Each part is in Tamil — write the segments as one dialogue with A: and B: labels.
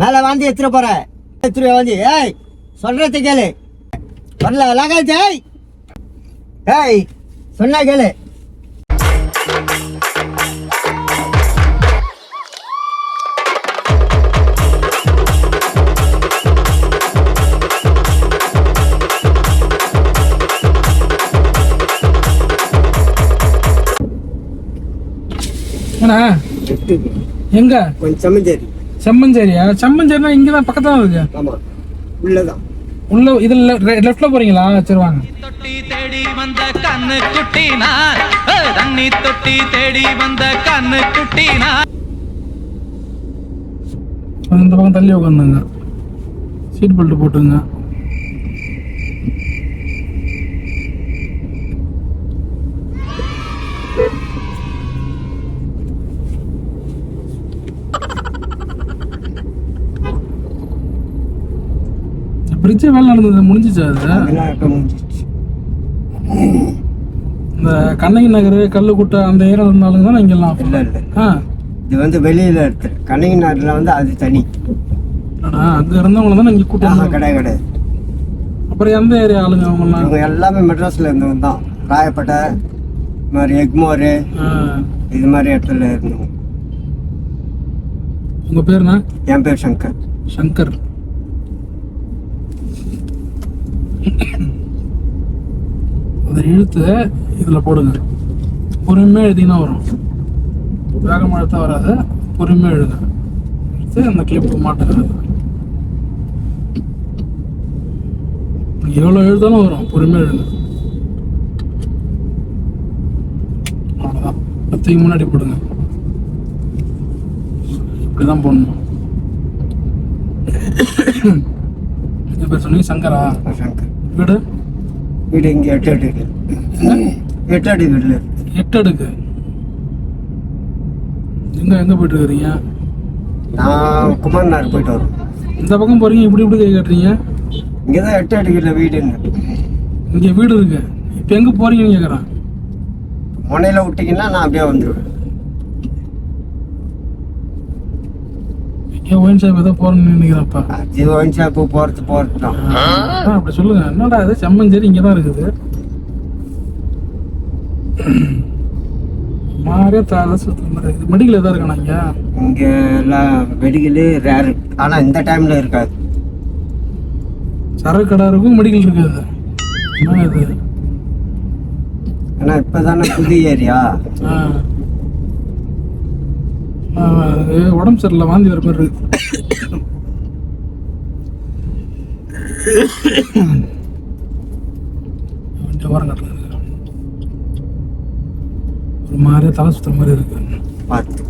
A: மேல வாந்தி எடுத்துட போற. எடுத்துரு வாந்தி. ஏய் சொல்றத கேளு. வரல லகாச்சு ஏய் ஏய் சொன்னா கேளு.
B: எங்க?
A: கொஞ்சம் சமைச்சேரி
B: செம்மஞ்சேரியா? செம்மஞ்சேரினா இங்கே தான் பக்கத்துல இருக்கு.
A: ஆமா. உள்ளதான்.
B: உள்ள இதில் லெஃப்ட்ல போறீங்களா? சரி வாங்க.
C: தொட்டி தேடி வந்த கண்ணு குட்டினார் தண்ணி தொட்டி தேடி வந்த கண்ணு குட்டினார்
B: இந்த பக்கம் தள்ளி உட்காந்துங்க சீட் பெல்ட் போட்டுங்க. பிரிட்ஜ் வேலை நடந்தது முடிஞ்சிச்சா அது? இந்த கண்ணகி நகர் கல்லுக்குட்டை அந்த ஏரியா இருந்தாலும் தான் இங்கெல்லாம்?
A: இல்ல இல்ல
B: ஆ.
A: இது வந்து வெளியில எடுத்து கண்ணகி நாட்டுல வந்து அது தனி.
B: அடா, அங்க இருந்தவங்கள தான் இங்க கூட்டம்
A: கிடையாது கிடையாது.
B: அப்புறம் எந்த ஏரியா ஆளுங்க அவங்கலாம்
A: இவங்க எல்லாமே மெட்ராஸ்ல இருந்தவங்க தான். ராயப்பேட்டை இது மாதிரி எக்மோரு. இது மாதிரி இடத்துல இருந்தவங்க.
B: உங்க பேருண்ணா
A: என் பேர் சங்கர்.
B: சங்கர். அதை இழுத்து இதுல போடுங்க. பொறுமையா எழுதினா வரும். வேகமா எழுத்தா வராது. பொறுமையா எழுதுங்க. எடுத்து அந்த கிளிப் மாட்டுங்க. எவ்வளோ எழுதாலும் வரும். பொறுமையா எழுதுங்க அவ்வளோதான் பத்துக்கு முன்னாடி போடுங்க. இப்படிதான் போடணும். இது பேர் சொன்னீங்க? சங்கரா?
A: சங்கர்.
B: வீடு?
A: வீடு இங்கே எட்டு அடி இருக்கு. எட்டு அடி இருக்கு.
B: எட்டு அடுக்கு. எங்க எங்க போயிட்டு இருக்கிறீங்க?
A: நான் குமாரனார் போயிட்டு வரோம்.
B: இந்த பக்கம் போறீங்க இப்படி இப்படி கை கட்டுறீங்க?
A: இங்கே தான் எட்டு அடிக்கல வீடுன்னு
B: இங்க வீடு இருக்கு. இப்ப எங்க போறீங்கன்னு கேக்குறேன்.
A: முனையில விட்டீங்கன்னா நான் அப்படியே வந்துடுவேன்
B: எங்க ஒயின் ஷாப் ஏதோ போறேன்னு நினைக்கிறேன்ப்பா
A: அது ஒயின் போகிறது தான்
B: ஆ, அப்படி சொல்லுங்க. என்னடா இது? செம்மஞ்சேரி இங்க தான் இருக்குது சுத்துற மாதிரி இருக்குது. மெடிக்கல் எதாவது இருக்கானா இங்க
A: இங்கே எல்லாம் மெடிக்கலு ரேரு ஆனால் இந்த டைமில் இருக்காது.
B: சரக்கு கடை இருக்கும் மெடிக்கல் இருக்காது. என்ன இது?
A: ஏன்னா இப்போ தானே புது ஏரியா.
B: ஆ. உடம்பு சரியில்லை வாந்தி வர மாதிரி இருக்கு. வண்டி ஓரம் ஒரு மாதிரி தலை சுத்துற மாதிரி இருக்கு.
A: பார்த்து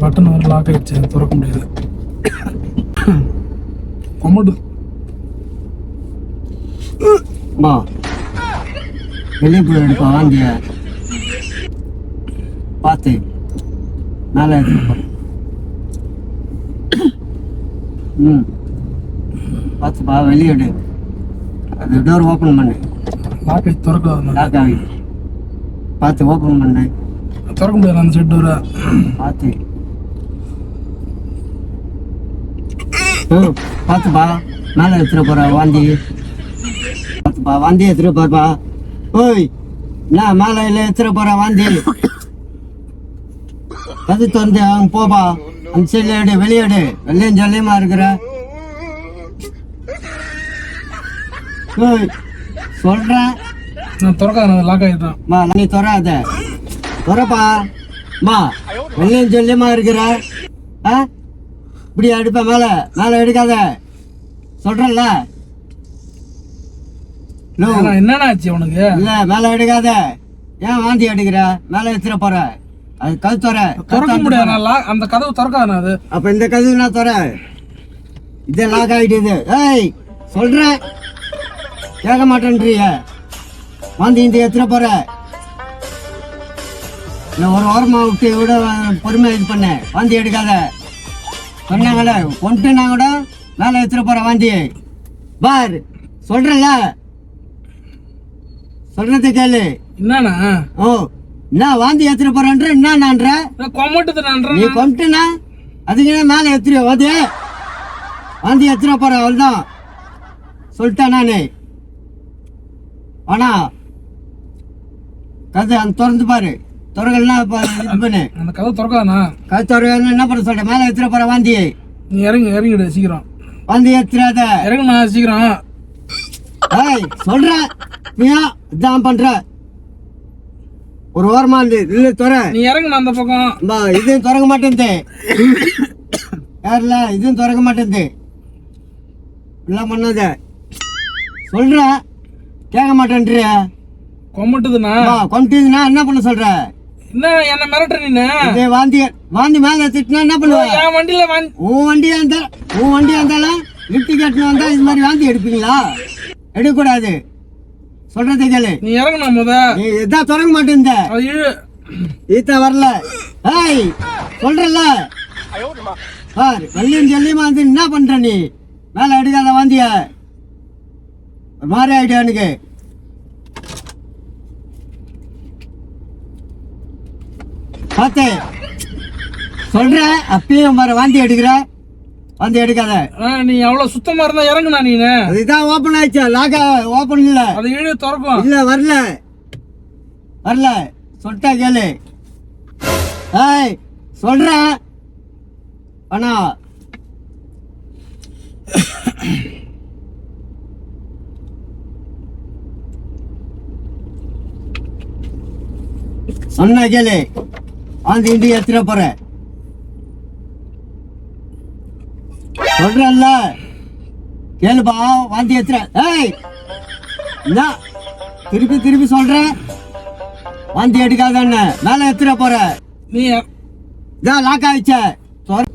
B: பட்டன் ஒரு லாக் ஆயிடுச்சு திறக்க முடியாது கொமடு
A: மா வெளியே போய் எடுப்பா வாந்திய பார்த்து. மேலே எடுத்துப்பா ம். பார்த்துப்பா வெளியே எடு. அது டோர் ஓப்பன் பண்ணு.
B: லாக் ஆயிடுச்சு திறக்காது
A: லாக் ஆகி. பார்த்து ஓப்பன் பண்ணு.
B: திறக்க முடியாது அந்த செட் வர
A: பார்த்து. பார்த்துப்பா மேலே எடுத்துட போற வாந்தி. பார்த்துப்பா வாந்தி எடுத்துட போறப்பா ஓய் என்ன மேலே இல்லை எடுத்துட போற வாந்தி அது திறந்து அவங்க போப்பா. அந்த சைடில் எடு வெளியே எடு. வெள்ளையும் ஜல்லியமா இருக்கிற. சொல்றேன்
B: நான் திறக்காது லாக் ஆயிட்டான்
A: மா நீ தொறாத. தொறப்பா. மா வெள்ளையும் சொல்லியமா இருக்கிற. ஆ? இப்படி எடுப்ப மேல மேல எடுக்காத. சொல்றேன்ல. லோ,
B: என்னடா ஆச்சு உனக்கு?
A: இல்ல மேல எடுக்காத. ஏன் வாந்தி எடுக்கிற? மேல எடுத்துட போற. அது கது தொற.
B: திறக்க முடியாது நான் அந்த கதவு திறக்காது அது.
A: அப்ப இந்த கதவு நான் தொற. இது லாக் ஆயிட்டுது ஏய் சொல்றேன் கேட்க மாட்டேன்றிய. வாந்தி இந்த எத்தனை போற. இல்லை ஒரு ஓரமா விட்டு விட பொறுமை இது பண்ண. வாந்தி எடுக்காத. சொன்னாங்கல்ல கொண்டுனா கூட மேலே எடுத்துட போற வாந்தி. பார் சொல்றேன்ல. சொல்றது கேளு.
B: என்னண்ணா?
A: ஓ என்ன வாந்தி ஏத்துற போறன்ற என்ன நான்ற
B: கொமட்டுது
A: நீ கொண்டுனா அதுக்கு என்ன மேல எத்திரியோ வாந்தி வாந்தி எத்திர போற அவள்தான் சொல்லிட்டேன் நானு. ஆனா கதை அந்த திறந்து பாரு. இப்ப இது பண்ணு.
B: அந்த கதை திறக்காதாண்ணா.
A: கதை திறக என்ன பண்ண சொல்ற? மேல எத்திர போற வாந்தி.
B: நீ இறங்கி இறங்கிடு சீக்கிரம்.
A: வாந்தி ஏத்துறாத
B: இறங்குண்ணா சீக்கிரம்.
A: ஏய் சொல்றேன் நீ ஏன் இதான் பண்ற. ஒரு ஓரமா இருந்து இல்ல துற
B: நீ இறங்குண்ணா அந்த பக்கம்?
A: இதுவும் திறக்க மாட்டேங்குது யாருல இதுவும் திறக்க மாட்டேங்குது எல்லாம் பண்ணாத. சொல்ற. கேட்க மாட்டேன்றியா
B: கொமட்டுதுண்ணா
A: கொண்டுனா என்ன பண்ண சொல்ற?
B: என்ன என்ன மிரட்டுற
A: இது வாந்தி வாந்தி மேல திட்டினா என்ன பண்ணுவ?
B: என் வண்டியில வாங்கி
A: உன் வண்டியா இருந்தா உன் வண்டியா இருந்தாலும் லிப்ட் கட்டணும் வந்தா இது மாதிரி வாந்தி எடுப்பீங்களா? எடுக்கக்கூடாது. சொல்றதை கேளு
B: நீ இறங்குண்ணா முத.
A: நீ இதான்
B: அது இழு
A: ஈத்த வரல. ஏய் சொல்றல பார் வெள்ளியும் ஜல்லியமா வந்து என்ன பண்ற நீ? மேல எடுக்காத வாந்திய. ஒரு மாதிரி ஆயிட்டு எனக்கு. பாத்து. சொல்ற அப்பயும் வாந்தி எடுக்கிற. வாந்தி எடுக்காத.
B: நீ அவ்வளவு சுத்தமா இருந்தா இறங்குண்ணா நீனு.
A: அதுதான் ஓபன் ஆயிடுச்சு. லாக ஓபன் இல்ல.
B: அது இழு திறக்கும்
A: இல்ல வரல. வரல. சொல்லிட்டா கேளு. ஏய் சொல்றேன் அண்ணா. சொன்ன கேளு. வாந்தி இண்டி எடுத்துட போற சொல்றேன்ல கேளுப்பா வாந்தி எடுத்துற ஏய்! என்ன திருப்பி திருப்பி சொல்றேன் வாந்தி எடுக்காதன்னு. மேல எடுத்துட போற.
B: நீ
A: இதான் லாக் ஆயிடுச்ச. சொல்.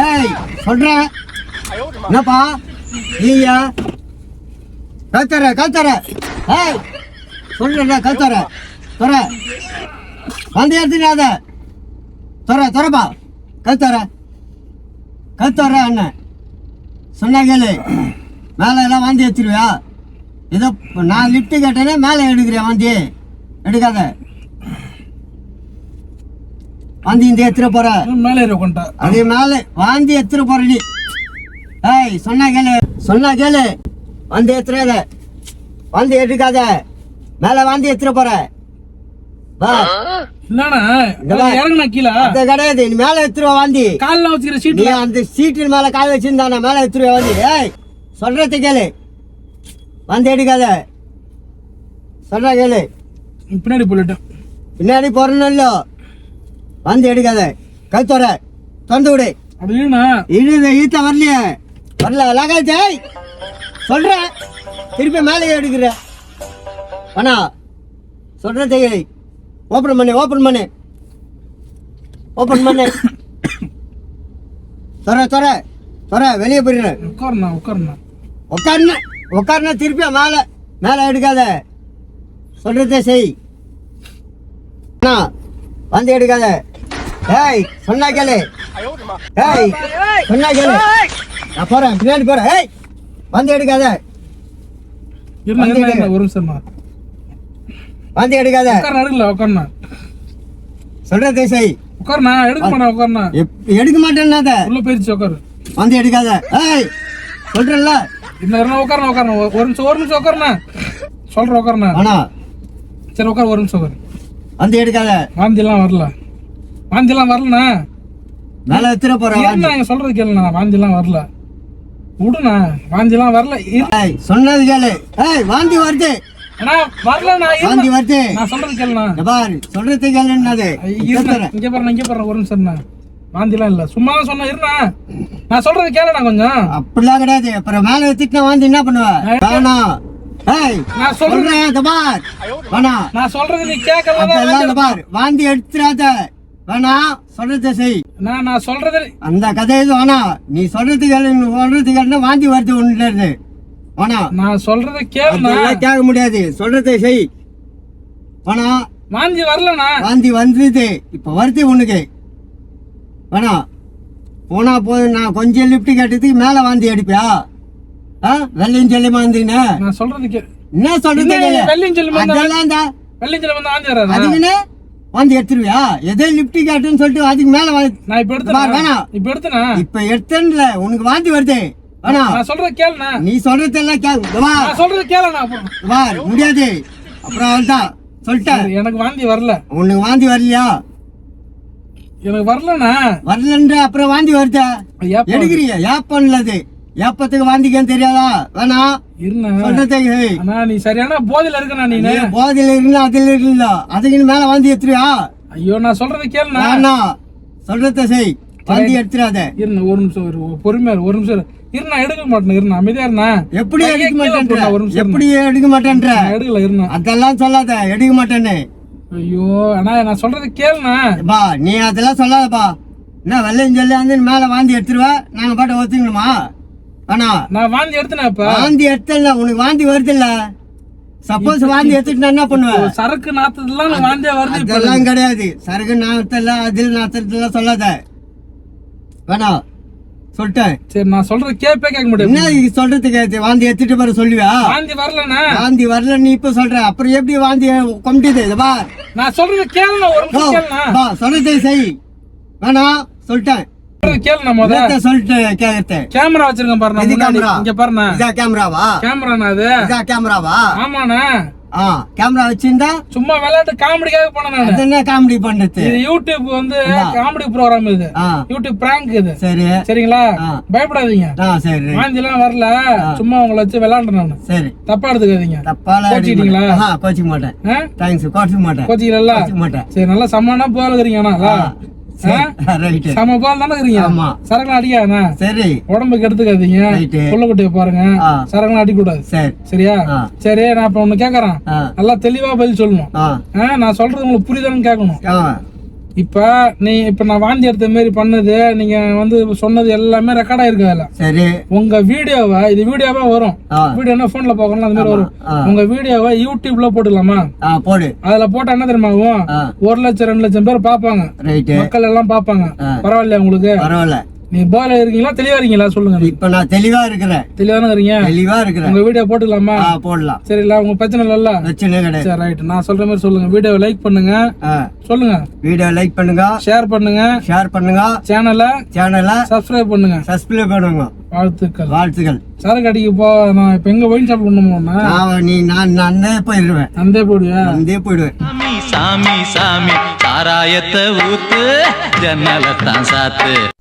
A: ஏய் சொல்றேன் என்னப்பா? நீங்க கத்தர கத்தர ஏய் சொல்றேன் கத்தர தொற. வாந்தி எடுத்துக்காத. தொற தொறப்பா. கத்தர கத்தர அண்ணன் சொன்னா கேளு. மேலே எல்லாம் வாந்தி வச்சிருவியா ஏதோ நான் லிஃப்ட் கேட்டேனே மேலே எடுக்கிறேன் வாந்தி? எடுக்காத. வாந்தி இந்த எடுத்துட போற.
B: மேலே
A: அது மேலே வாந்தி எடுத்துட போற நீ. ஏய் சொன்னா கேளு. சொன்னா கேளு. வாந்தி எடுத்துறாத வாந்தி எடுக்காத. மேலே வாந்தி எடுத்துட போற. வா. கிடையாது. நீ மேலே எடுத்துருவ வாந்தி.
B: காலில் வச்சுக்கிற
A: நீ
B: சீட்டு
A: அந்த சீட்டின் மேல கால் வச்சிருந்தான? மேல எடுத்துருவ வந்து. ஏய் சொல்றத கேளு. வந்து எடுக்காத. சொல்ற கேளு.
B: பின்னாடி போயிட்டேன்
A: பின்னாடி போறணும் இல்ல வந்து எடுக்காத. கழுத்தோர திறந்து விடு. இழுத ஈத்த வரலையே. வரல லகாஜ் ஏய். சொல்றேன் திருப்பி மேலே எடுக்கிற. அண்ணா சொல்றத கேளு. ஓப்பன் பண்ணு ஓப்பன் பண்ணு ஓப்பன் பண்ணு தொற தொற தொற வெளியே போயிடுறேன்
B: உட்காருண்ணா உட்காருண்ணா.
A: உட்காருன உட்காருன திருப்பி மேலே மேலே எடுக்காத. சொல்றதே செய். வந்து எடுக்காத. ஏய் சொன்னா கேளு. ஏய் சொன்னா கேளு. நான் போறேன் பின்னாடி போறேன். ஏய் வந்து எடுக்காத.
B: ஒரு நிமிஷம்ண்ணா.
A: வந்து எடுக்காத.
B: உட்காருண்ணா எடுக்கல உட்காருண்ணா.
A: சொல்றதே செய்
B: உட்காருண்ணா எடுக்க மாட்டா உட்காருண்ணா.
A: எப்- எடுக்க மாட்டேன்னாத
B: உள்ள போயிருச்சு உட்காரு.
A: வந்து எடுக்காத. ஏய் சொல்றேன்ல.
B: இந்த இருந்தா உட்காருண்ணா உட்காருண்ணா. ஒரு நிமிஷம் ஒரு நிமிஷம் உட்காருண்ணா. சொல்றேன் உட்காருண்ணா.
A: ஆனா
B: சரி உட்காரு ஒரு நிமிஷம் உட்காரு.
A: வந்து எடுக்காத.
B: வாந்திலாம் வரல. வாந்திலாம் வரலண்ணா.
A: மேலே எடுத்துட போறேன்
B: நீங்க சொல்றது கேளுண்ணா வாந்திலாம் வரல. விடுண்ணா வாந்திலாம் வரல. இரு-
A: ஏய் சொன்னது கேளு. ஏய் வாந்தி வருது.
B: அண்ணா
A: வாந்தி
B: இருண்ணா.
A: வருது.
B: நான் சொல்றது கேளுண்ணா.
A: பாரு சொல்றது கேளுன்னது
B: இருண்ணா இங்க பாருண்ணா இங்க பாருண்ணா ஒரு நிமிஷம் இருண்ணா வாந்திலாம் இல்ல. சும்மா சொன்னா இருண்ணா நான் சொல்றது கேளுண்ணா கொஞ்சம்.
A: அப்படிலாம் கிடையாது. அப்புறம் மேல எடுத்துட்டு வாந்தி என்ன பண்ணுவ? ஏய்
B: நான் சொல்றேன்
A: பார். வேணாம்
B: நான் சொல்றது நீ கேட்கல
A: பார். வாந்தி எடுத்துறாத வேணாம் சொல்றத செய்.
B: நான் நான் சொல்றது
A: அந்த கதை எதுவும் வேணாம். நீ சொல்றது கேளு சொல்றது கேளுன்னா வாந்தி வருது ஒண்ணுல இருந்து வேணாம்
B: நான் சொல்றத கேளுண்ணா.
A: கேட்க முடியாது. சொல்றதை செய். வேணாம்
B: வாந்தி வரலண்ணா.
A: வாந்தி வந்தது இப்ப வருது உனக்கு. வேணாம் போனா போதும். நான் கொஞ்சம் லிஃப்ட் கேட்டதுக்கு மேல வாந்தி அடிப்பியா ஆ வெள்ளையும் சொல்லிமா இருந்தீங்கன்னு
B: நான் சொல்றது கே
A: என்ன சொல்றது.
B: வெள்ளையும் சொல்லிமா
A: அதெல்லாம் தான்
B: வெள்ளிஞ்சில வந்து வாந்தி வராது?
A: அதுக்குன்னு வந்து எடுத்துருவியா? எதோ லிப்டி காட்டுன்னு சொல்லிட்டு அதுக்கு மேல
B: நான் இப்ப
A: வா,
B: எடுத்தேன்
A: வேணாம்.
B: இப்ப எடுத்தேனா
A: இப்ப எடுத்தேன்ல. உனக்கு வாந்தி வருது. வேணாம்
B: நான் சொல்றது கேளுண்ணா.
A: நீ சொல்றதெல்லாம் கே வா.
B: நான் சொல்றது கேளுண்ணா.
A: வா முடியாது. அப்புறம் அவள்தான். சொல்லிட்டேன்
B: எனக்கு வாந்தி வரல.
A: உனக்கு வாந்தி வரலையா?
B: எனக்கு வரலண்ணா.
A: வரலன்ற அப்புறம் வாந்தி வருதா?
B: ஏப்பா
A: எடுக்கிறிய ஏப்பன்ல அது ஏப்பத்துக்கு வாந்திக்கன்னு தெரியாதா? சொல்றதை கேளு.
B: அண்ணா நீ சரியான போதையில இருக்கண்ணா நீ.
A: போதையில இருந்தா அதுல இருந்தா. அதுக்கு மேல வாந்தி எடுத்துருவியா?
B: ஐயோ நான் சொல்றது கேளுண்ணா.
A: சொல்றத செய். வாந்தி எடுத்துறாத.
B: இருண்ணா ஒரு நிமிஷம் இரு பொறுமையா ஒரு நிமிஷம் இரு. இருண்ணா எடுக்க மாட்டேன் இருண்ணா. அமைதியா இருந்தா
A: எப்படி எடுக்க மாட்டேன்ற?
B: ஒரு நிமிஷம்
A: எப்படி எடுக்க மாட்டேன்ற?
B: எடுக்கல இருண்ணா.
A: அதெல்லாம் சொல்லாத எடுக்க மாட்டேன்னு.
B: ஐயோ அண்ணா நான் சொல்றது கேளுண்ணா.
A: பா நீ அதெல்லாம் சொல்லாதப்பா. என்ன வெள்ளையும் சொல்லி வந்து மேல வாந்தி எடுத்துருவ? நாங்க பாட்டு ஒத்துக்கணுமா? வேணாம்
B: நான் வாந்தி எடுத்தேனா இப்ப?
A: வாந்தி எடுத்தல உனக்கு வாந்தி வருது இல்ல சப்போஸ் வாந்தி எடுத்துட்டு என்ன பண்ணுவேன்
B: சரக்கு நாத்ததுலாம் நான் வாந்தியா வருது இப்ப?
A: அதெல்லாம் கிடையாது. சரகு நாத்தல அதில் நாத்தலாம் சொல்லாத. வேணாம். சொல்லிட்டேன்.
B: சரி நான் சொல்றது கேப்பே கேட்க முடியாது.
A: என்ன சொல்றதுக்கு வாந்தி எடுத்துட்டு பாரு சொல்லுவியா?
B: வாந்தி வரலண்ணா.
A: வாந்தி வரல நீ இப்ப சொல்ற. அப்புறம் எப்படி வாந்தி கொம்பிட்டுது? இதை பா
B: நான் சொல்றது கேளுண்ணா ஒரு நிமிஷம்
A: பா சொல்றதை செய். வேணாம் சொல்லிட்டேன்.
B: கேளுண்ணா முத.
A: சொல்லிட்டேன் கேக்குறேன்
B: கேமரா வச்சிருக்கேன் பாருண்ணா முன்னாடி? இங்க பாருண்ணா.
A: இதா கேமராவா?
B: கேமராண்ணா அது.
A: இதா கேமராவா?
B: ஆமாண்ணா.
A: ஆ கேமரா வச்சிருந்தா
B: சும்மா விளையாட்டு காமெடிக்காக போனேன் நானு.
A: என்ன காமெடி பண்றது?
B: இது யூடியூப் வந்து காமெடி ப்ரோக்ராம் இது. யூடியூப் பிராங்க் இது.
A: சரி.
B: சரிங்களா. பயப்படாதீங்க.
A: சரி.
B: எல்லாம் வரல. சும்மா உங்களை வச்சு விளையாண்டுறேன் நானு.
A: சரி.
B: தப்பா எடுத்துக்காதீங்க.
A: தப்பால
B: கோச்சிக்கிட்டீங்களா?
A: கோச்சிக்க மாட்டேன்? தேங்க்ஸ் கோச்சிக்க மாட்டேன்.
B: கோச்சிக்கிறல்ல
A: கோச்சிக்க மாட்டேன்.
B: சரி நல்லா சமமான போல இருக்கிறீங்க ஆனா சம போல தானே இருக்கிறீங்க?
A: ஆமா.
B: சரக்குலாம் அடிக்காதண்ணா
A: சரி.
B: உடம்புக்கு எடுத்துக்காதீங்க.
A: ரைட்டு
B: புள்ளக்குட்டிய பாருங்க.
A: ஆ.
B: சரக்குலாம் அடிக்கூடாது
A: சரி.
B: சரியா. சரி நான் இப்ப ஒண்ணு கேக்குறேன். நல்லா தெளிவா பதில் சொல்லணும். நான் சொல்றது உங்களுக்கு புரியுதான்னு கேட்கணும் இப்ப நீ இப்ப நான் வாந்தி எடுத்த மாதிரி பண்ணது நீங்க வந்து சொன்னது எல்லாமே ரெக்கார்ட் ஆயிருக்கு அதுல
A: சரி.
B: உங்க வீடியோவை இது வீடியோவா வரும்.
A: ஆ.
B: வீடியோ என்ன போன்ல பாக்கணும் அந்த மாதிரி வரும்.
A: ஆ.
B: உங்க வீடியோவை யூடியூப்ல போட்டுக்கலாமா
A: போடு.
B: அதுல போட்டா என்ன தெரியுமா ஆகும்? ஒரு லட்சம் ரெண்டு லட்சம் பேர் பாப்பாங்க
A: ரைட்டு.
B: மக்கள் எல்லாம் பாப்பாங்க
A: ஆ.
B: பரவாயில்லையா உங்களுக்கு?
A: பரவாயில்ல.
B: நீ போல இருக்கீங்களா? தெளிவா இருக்கீங்களா? சொல்லுங்க.
A: இப்ப நான் தெளிவா இருக்கிறேன்.
B: தெளிவான இருக்கீங்க?
A: தெளிவா இருக்கிறேன்.
B: உங்க வீடியோ போட்டுக்கலாமா?
A: போடலாம்.
B: சரிங்களா உங்க பிரச்சனை இல்லல்ல
A: பிரச்சனை கிடையாது.
B: சரி ரைட் நான் சொல்ற மாதிரி சொல்லுங்க. வீடியோவை லைக் பண்ணுங்க.
A: ஆ.
B: சொல்லுங்க.
A: வீடியோ லைக் பண்ணுங்க.
B: ஷேர் பண்ணுங்க.
A: ஷேர் பண்ணுங்க.
B: சேனலை
A: சேனலை
B: சப்ஸ்கிரைப் பண்ணுங்க.
A: சப்ஸ்கிரைப் பண்ணுங்க.
B: வாழ்த்துக்கள்.
A: வாழ்த்துக்கள்.
B: சரக்கு அடிக்க போ. நான் இப்ப எங்க ஒயின் ஷாப் பண்ணுமோன்னா
A: நான் நீ நான் நான் போயிடுவேன்.
B: அந்தே போடுவியா?
A: அந்தே போயிடுவேன்.
C: சாமி சாமி சாமி. சாராயத்தை ஊத்து ஜன்னலத்தான் சாத்து.